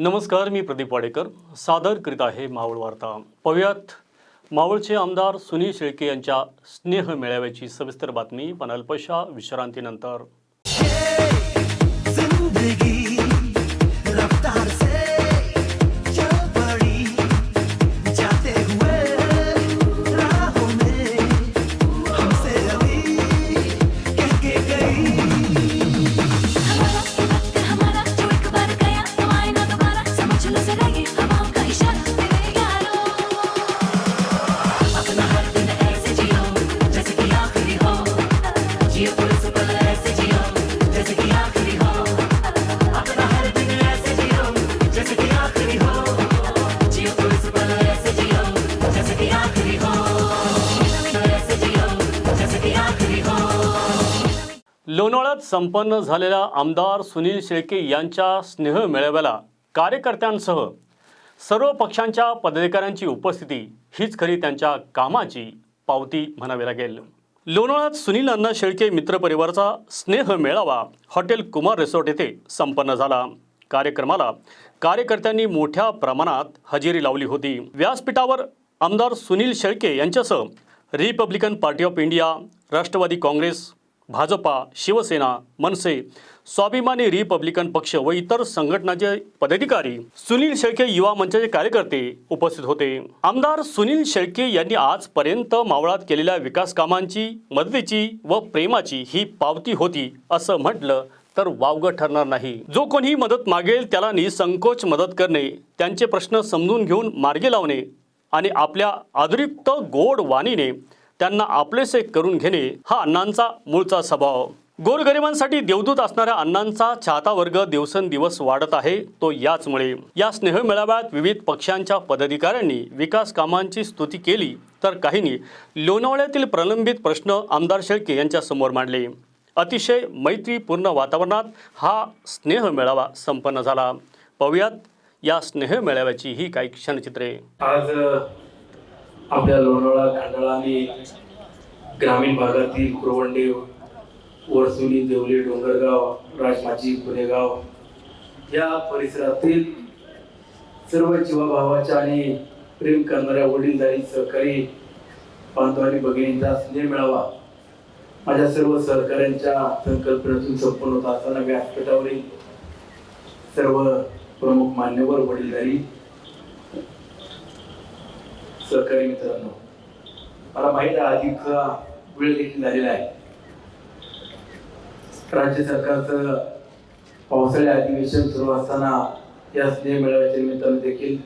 नमस्कार मी प्रदीप वाडेकर. सादर करीत आहे मावळ वार्ता. पव्यात मावळचे आमदार सुनील शेळके यांच्या स्नेह मेळाव्याची सविस्तर बातमी पण अल्पशा विश्रांतीनंतर. लोणावळ्यात संपन्न झालेल्या आमदार सुनील शेळके यांच्या स्नेह मेळाव्याला कार्यकर्त्यांसह सर्व पक्षांच्या पदाधिकाऱ्यांची उपस्थिती हीच खरी त्यांच्या कामाची पावती म्हणावी लागेल. लोणावळ्यात सुनील अण्णा शेळके मित्रपरिवाराचा स्नेह मेळावा हॉटेल कुमार रिसॉर्ट येथे संपन्न झाला. कार्यक्रमाला कार्यकर्त्यांनी मोठ्या प्रमाणात हजेरी लावली होती. व्यासपीठावर आमदार सुनील शेळके यांच्यासह Republican party of India Rashtrawadi Congress Bhajpa Shivsena MNS Swabhimani Republican पक्ष व इतर संघटनाचे पदाधिकारी सुनील शेळके युवा मंचाचे कार्यकर्ते उपस्थित होते. आमदार सुनील शेळके यांनी आजपर्यंत मावळात केलेल्या विकास कामांची मदतीची व प्रेमाची ही पावती होती असं म्हटलं तर वावगं ठरणार नाही. जो कोणी मदत मागेल त्याला निसंकोच मदत करणे त्यांचे प्रश्न समजून घेऊन मार्गी लावणे आणि आपल्या अतिरिक्त गोड वाणीने त्यांना आपलेसे करून घेणे हा अण्णांचा मूळचा स्वभाव. गोरगरिबांसाठी देवदूत असणाऱ्या अण्णांचा चाहता वर्ग दिवसेंदिवस वाढत आहे तो याचमुळे. या स्नेह मेळाव्यात विविध पक्षांच्या पदाधिकाऱ्यांनी विकास कामांची स्तुती केली तर काहींनी लोणावळ्यातील प्रलंबित प्रश्न आमदार शेळके यांच्या समोर मांडले. अतिशय मैत्रीपूर्ण वातावरणात हा स्नेह मेळावा संपन्न झाला. पाहूयात या स्नेह मेळाव्याची ही काही क्षणचित्रे. आज आपल्या लोणावळा खंडाळा आणि ग्रामीण भागातील कुरवंडे वरसुली देवली डोंगरगाव राजमाची पुणेगाव या परिसरातील सर्व जीवाभावाच्या आणि प्रेम करणाऱ्या वडीलधारी सहकारी बांधवांनी भगिनींचा स्नेह मिळावा माझ्या सर्व सहकाऱ्यांच्या संकल्पनेतून संपन्न होत असताना व्यासपीठावरील सर्व प्रमुख मान्यवर वडीलधारी सहकारी मित्रांनो मला माहीत आहे अधिक वेळ देखील झालेला आहे. राज्य सरकारचं पावसाळी अधिवेशन सुरू असताना या स्नेह मेळाव्याच्या निमित्तानं देखील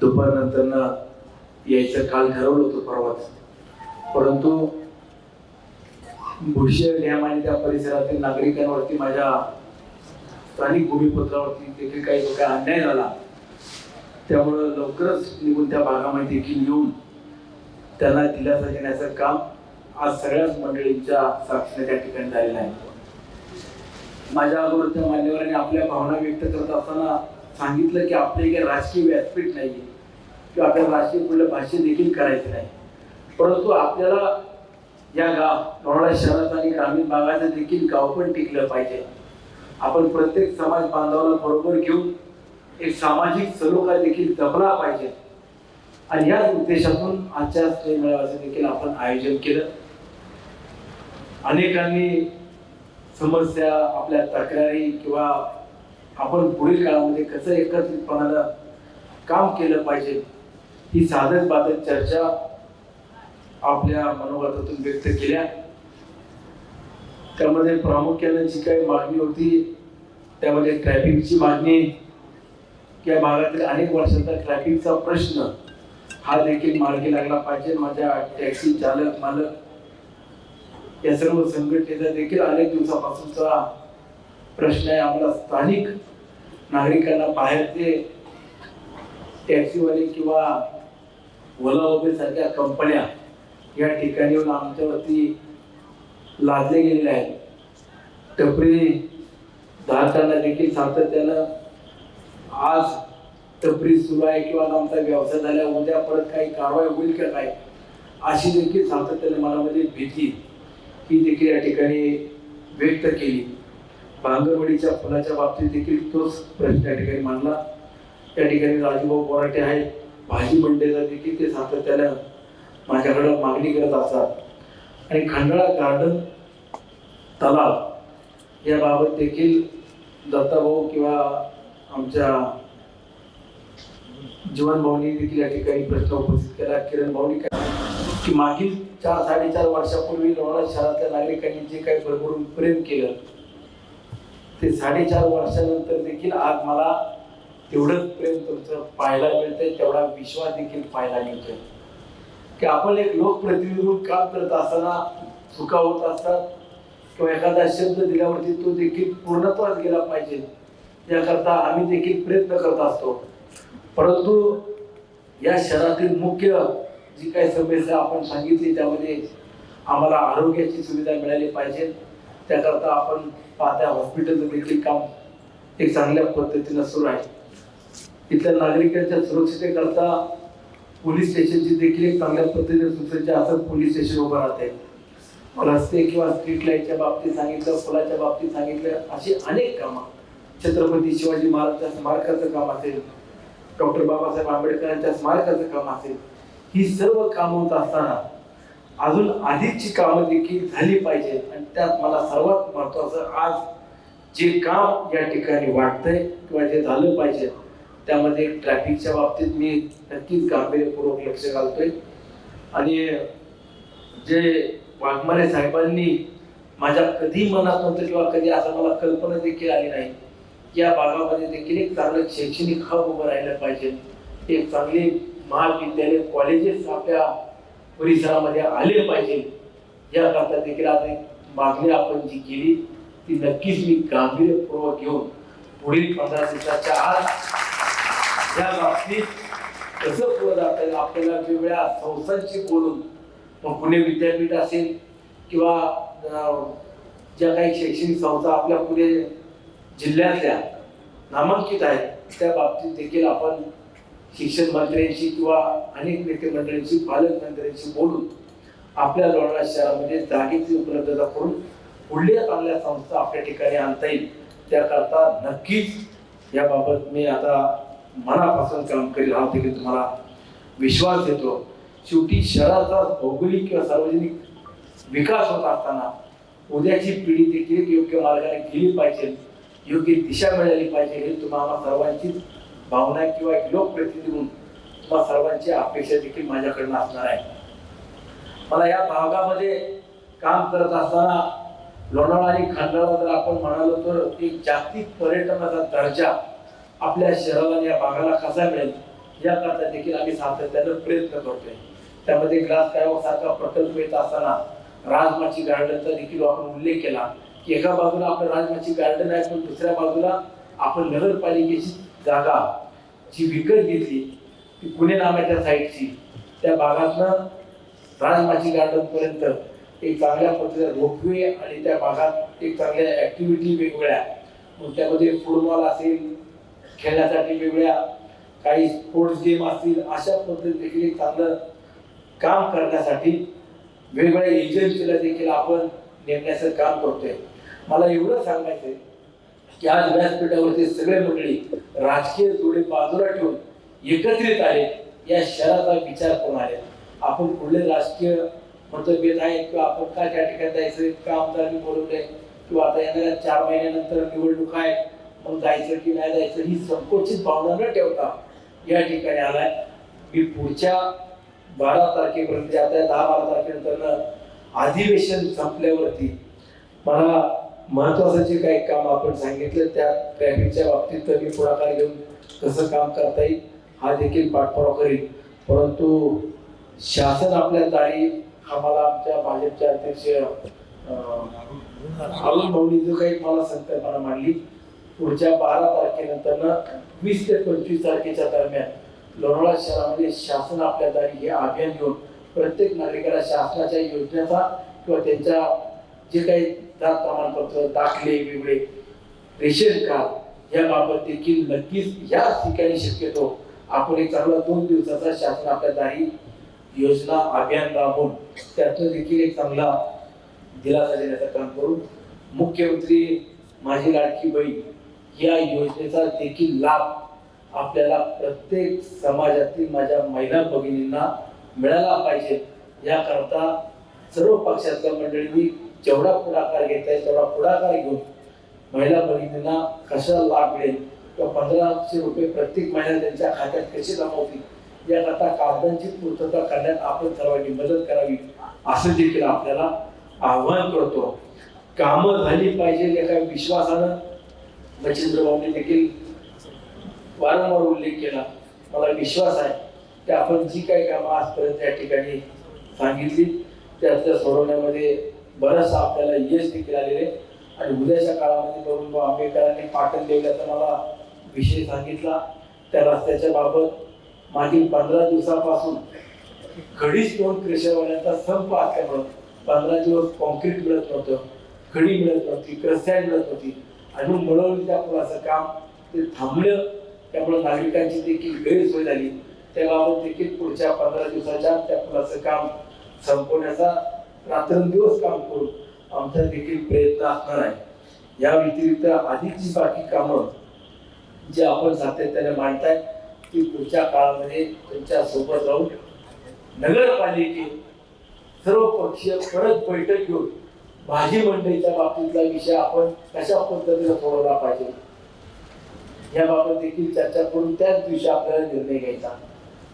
दुपारनंतर यायचं काल ठरवलं होतं परवाच. परंतु भुशी डॅम आणि त्या परिसरातील नागरिकांवरती माझ्या स्थानिक भूमिपत्रावरती देखील काही काही अन्याय झाला. त्यामुळं लवकरच निघून त्या भागामध्ये देखील येऊन त्यांना दिलासा देण्याचं काम आज सगळ्याच मंडळींच्या साक्षीने त्या ठिकाणी झालेलं आहे. माझ्या अगोदर त्या मान्यवरांनी आपल्या भावना व्यक्त करत असताना सांगितलं की आपले काही राजकीय व्यासपीठ नाही आहे किंवा आपल्या राजकीय कुठलं भाष्य देखील करायचं नाही. परंतु आपल्याला या गाव लोणावळा शहरात आणि ग्रामीण भागाचं देखील गाव पण टिकलं पाहिजे. आपण प्रत्येक समाज बांधवाला बरोबर घेऊन एक सामाजिक सलोखा देखील जपला पाहिजे. आणि याच उद्देशातून आजच्या स्नेह मेळाव्याचं देखील आपण आयोजन केलं. अनेकांनी समस्या आपल्या तक्रारी किंवा आपण पुढील काळामध्ये कसं एकत्रितपणानं काम केलं पाहिजे ही साधक बाधक चर्चा आपल्या मनोगतातून व्यक्त केल्या. त्यामध्ये प्रामुख्याने जी काही मागणी होती त्यामध्ये ट्रॅफिकची मागणी या भागातील अनेक वर्षांचा ट्रॅफिकचा प्रश्न हा देखील मार्गी लागला पाहिजे. माझ्या टॅक्सी चालक मालक या सर्व संघटनेचा देखील अनेक दिवसापासूनचा प्रश्न आहे. आम्हाला स्थानिक नागरिकांना बाहेरचे टॅक्सीवाले किंवा ओला उबेर सारख्या कंपन्या या ठिकाणी येऊन आमच्यावरती लादले गेलेले आहेत. टपरी धारकांना देखील सातत्यानं आज टपरी सुरू आहे किंवा आमचा व्यवसाय झाला उद्या परत काही कारवाई होईल का काय? अशी देखील सातत्याने मनामध्ये भीती ही देखील या ठिकाणी व्यक्त केली. भांगरवाडीच्या फुलाच्या बाबतीत देखील तोच प्रश्न या ठिकाणी मांडला. त्या ठिकाणी राजूभाऊ बोराटे आहेत. भाजी मंडईला देखील ते सातत्यानं माझ्याकडं मागणी करत असतात. आणि खंडाळा गार्डन तलाव याबाबत देखील दत्ताभाऊ किंवा आमच्या जीवन भाऊनी देखील या ठिकाणी प्रश्न उपस्थित केला. किरण भाऊनी काय की मागील चार साडेचार वर्षापूर्वी लोणावळा शहरातल्या नागरिकांनी जे काही भरभरून प्रेम केलं ते साडेचार वर्षानंतर देखील आज मला तेवढंच प्रेम तुमचं पाहायला मिळतंय तेवढा विश्वास देखील पाहायला मिळतोय. की आपण एक लोकप्रतिनिधी म्हणून काम करत असताना चुका होत असतात किंवा एखादा शब्द दिल्यावरती तो देखील पूर्णत्वास गेला पाहिजे. याकरता आम्ही देखील प्रयत्न करत असतो. परंतु या शहरातील मुख्य जी काही समस्या आपण सांगितली त्यामध्ये आम्हाला आरोग्याची सुविधा मिळाली पाहिजे. त्याकरता आपण पाहत्या हॉस्पिटलचं देखील काम एक चांगल्या पद्धतीनं सुरू आहे. इथल्या नागरिकांच्या सुरक्षितेकरता पोलीस स्टेशनची देखील एक चांगल्या पद्धतीने सुसज्ज असं पोलीस स्टेशन उभं राहते रस्ते किंवा स्ट्रीट लाईटच्या बाबतीत सांगितलं पुलाच्या बाबतीत सांगितलं अशी अनेक कामं छत्रपती शिवाजी महाराजांच्या स्मारकाचं काम असेल डॉक्टर बाबासाहेब आंबेडकरांच्या स्मारकाचं काम असेल ही सर्व कामं होत असताना अजून अधिकची कामं देखील झाली पाहिजे. आणि त्यात मला सर्वात महत्वाचं आज जे काम या ठिकाणी वाटतंय किंवा जे झालं पाहिजे त्यामध्ये ट्रॅफिकच्या बाबतीत मी नक्कीच गांभीर्यपूर्वक लक्ष घालतोय. आणि जे वाघमारे साहेबांनी माझ्या कधी मनात नव्हतं किंवा कधी असं मला कल्पना देखील आली नाही या भागामध्ये देखील एक चांगलं शैक्षणिक हब उभं राहिलं पाहिजे. एक चांगले महाविद्यालय कॉलेजेस आपल्या परिसरामध्ये आले पाहिजे. याकरता देखील आज एक मागणी आपण जी केली ती नक्कीच मी गांभीर्यपूर्वक घेऊन पुढील पंधरा दिवसाच्या आत या बाबतीत कसं पुढे जाता येईल आपल्याला वेगवेगळ्या संस्थांशी बोलून मग पुणे विद्यापीठ असेल किंवा ज्या काही शैक्षणिक संस्था आपल्या पुणे जिल्ह्यातल्या नामांकित आहेत त्या बाबतीत देखील आपण शिक्षण मंत्र्यांशी किंवा अनेक नेते मंडळींशी पालकमंत्र्यांशी बोलून आपल्या लोणावळा शहरामध्ये जागेची उपलब्धता करून पुढल्या चांगल्या संस्था आपल्या ठिकाणी आणता येईल त्याकरता नक्कीच याबाबत मी आता मनापासून काम करील हा देखील तुम्हाला विश्वास देतो. शेवटी शहराचा भौगोलिक किंवा सार्वजनिक विकास होत असताना उद्याची पिढी देखील योग्य मार्गाने गेली पाहिजे. योग्य दिशा मिळाली पाहिजे हे तुम्हाला सर्वांची भावना किंवा एक लोकप्रतिनिधी म्हणून तुम्हा सर्वांची अपेक्षा देखील माझ्याकडनं असणार आहे. मला या भागामध्ये काम करत असताना लोणावळा आणि खांडाळा जर आपण म्हणालो तर एक जागतिक पर्यटनाचा दर्जा आपल्या शहराला आणि या भागाला कसा मिळेल याकरता देखील आम्ही सातत्यानं प्रयत्न करतोय. त्यामध्ये ग्लास कायवा सारखा प्रकल्प येत असताना राजमाची गार्डनचा देखील आपण उल्लेख केला. की एका बाजूला आपल्या राजमाची गार्डन आहे पण दुसऱ्या बाजूला आपण नगरपालिकेची जागा जी विकत घेतली ती पुणे नावाच्या साईडची त्या भागातनं राजमाची गार्डनपर्यंत एक चांगल्या पद्धतीने रोपवे आणि त्या भागात एक चांगल्या ॲक्टिव्हिटी वेगवेगळ्या. मग त्यामध्ये फुटबॉल असेल खेळण्यासाठी वेगळ्या काही स्पोर्ट्स गेम असतील अशा पद्धतीने देखील एक चांगलं काम करण्यासाठी वेगवेगळ्या एजन्सीला देखील आपण नेमण्याचं काम करतोय. मला एवढं सांगायचंय की आज व्यासपीठावरती सगळे मंडळी राजकीय जोडे बाजूला ठेवून एकत्रित आहे या शहराचा विचार करून आहे आपण कुठले राजकीय मतभेद आहेत किंवा आपण काय त्या ठिकाणी जायचं का आमदारांनी बोलवलंय किंवा आता येणाऱ्या चार महिन्यानंतर निवडणूक आहे मग जायचं की नाही जायचं ही संकोचित भावना न ठेवता या ठिकाणी आलाय. मी पुढच्या बारा तारखेपर्यंत आता दहा बारा तारखेनंतर अधिवेशन संपल्यावरती मला महत्वाचं जे काही काम आपण सांगितलं त्या ट्रॅफिकच्या बाबतीत तर मी पुढाकार घेऊन कसं काम करता येईल. हा देखील पाठपुरावा करील परंतु शासन आपल्या जाळी आम्हाला आमच्या भाजपचे अध्यक्ष अरुण भाऊनी जो काही मला संकल्पना मांडली पुढच्या बारा तारखेनंतर वीस ते पंचवीस तारखेच्या दरम्यान लोणावळा शहरामध्ये शासन आपल्या दारी हे अभियान घेऊन प्रत्येक नागरिकाला शासनाच्या योजनेचा किंवा त्यांच्या जे काही जात प्रमाणपत्र दाखले वेगळे रेशन कार्ड याबाबत देखील नक्कीच या ठिकाणी शक्यतो आपण एक चांगला दोन दिवसाचा शासन आपल्या दारी योजना अभियान राबवून त्यातून देखील एक चांगला दिलासा देण्याचं काम करून मुख्यमंत्री माझी लाडकी बहीण या योजनेचा देखील लाभ आपल्याला प्रत्येक समाजातील माझ्या महिला भगिनींना मिळाला पाहिजे याकरता सर्व पक्षातल्या मंडळींनी जेवढा पुढाकार घेतला आहे तेवढा पुढाकार घेऊन महिला भगिनींना कसा लाभ मिळेल? किंवा पंधराशे रुपये प्रत्येक महिला त्यांच्या खात्यात कसे जमावतील याकरता कागदांची पूर्तता करण्यात आपण सर्वांनी मदत करावी असं देखील आपल्याला आव्हान करतो. कामं झाली पाहिजे एका विश्वासानं. मच्छिंद्र देखील वारंवार उल्लेख केला. मला विश्वास आहे की आपण जी काही कामं आजपर्यंत या ठिकाणी सांगितली त्याचं सोडवण्यामध्ये बरंचसं आपल्याला यश देखील आलेले आणि उद्याच्या काळामध्ये बघून आंबेडकरांनी पाटण देवल्याचा मला विषय सांगितला. त्या रस्त्याच्या बाबत मागील पंधरा दिवसापासून खडीच दोन क्रेशरवाल्यांचा संप असल्यामुळं पंधरा दिवस कॉन्क्रीट मिळत नव्हतं खडी मिळत नव्हती क्रस्टॅड मिळत नव्हती. आणि मग मिळवली त्या पुलाचं काम ते थांबलं. त्यामुळे नागरिकांची देखील गैरसोय झाली. त्याबाबत देखील पुढच्या पंधरा दिवसाच्या त्या पुलाचं काम संपवण्याचा रात्रंदिवस काम करून आमचा देखील प्रयत्न असणार आहे. या व्यतिरिक्त अधिकची बाकी कामं जे आपण सातत्याने मांडताय ती पुढच्या काळामध्ये त्यांच्यासोबत सोबत राहून नगरपालिकेत सर्व पक्षीय परत बैठक घेऊन भाजी मंडईच्या बाबतीतला विषय आपण कशा पद्धतीने सोडवला पाहिजे? याबाबत देखील चर्चा करून त्याच दिवशी आपल्याला निर्णय घ्यायचा.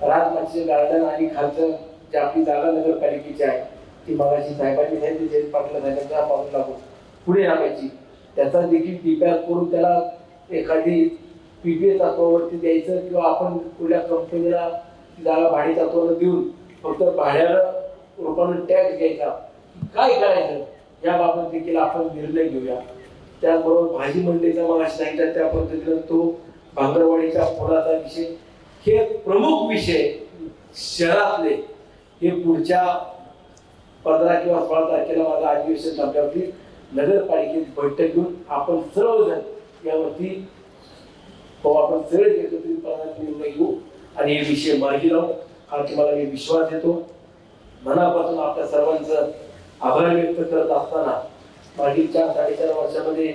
राजमाची गार्डन आणि खालचं जी आपली जागा नगरपालिकेची आहे ती मगाशी साहेबांनी सांगितली जयंत पाटील साहेबांच्या पाहून लागून पुढे लागायची त्याचा देखील डिपॅक करून त्याला एखादी पी वी ए तत्वावरती द्यायचं किंवा आपण कुठल्या कंपनीला ती जागा भाडे तत्वावर देऊन फक्त भाड्याला रूपानं टॅक्स घ्यायचा. काय करायचं? याबाबत देखील आपण निर्णय घेऊया. त्याचबरोबर भाजी मंडईचा मला सांगितलं त्या पद्धतीनं तो भांगरवाडीच्या पुलाचा विषय. हे प्रमुख विषय शहरातले हे पुढच्या पंधरा किंवा सोळा तारखेला माझं अधिवेशन संपल्यावरती नगरपालिकेत बैठक घेऊन आपण सर्वजण यावरती हो आपण सगळे एकत्रितपणाने निर्णय घेऊ आणि हे विषय मार्गी लावू. हा तुम्हाला मी विश्वास देतो. मनापासून आपल्या सर्वांचं आभार व्यक्त करत असताना मागील चार साडेचार वर्षामध्ये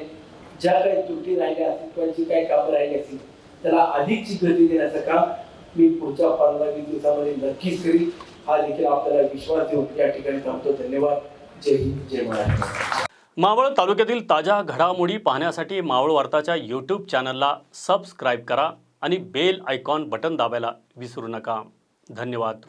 ज्या काही त्रुटी राहिल्या असतील किंवा जी काही कामं राहिली असतील त्याला अधिकची गती देण्याचं काम मी पुढच्या पंधरा वीस दिवसामध्ये नक्कीच करीन. हा देखील आपल्याला विश्वास देऊन या ठिकाणी थांबतो. धन्यवाद. जय हिंद जय महाराष्ट्र. मावळ तालुक्यातील ताज्या घडामोडी पाहण्यासाठी मावळ वार्ताच्या यूट्यूब चॅनलला सबस्क्राईब करा आणि बेल आयकॉन बटन दाबायला विसरू नका. धन्यवाद.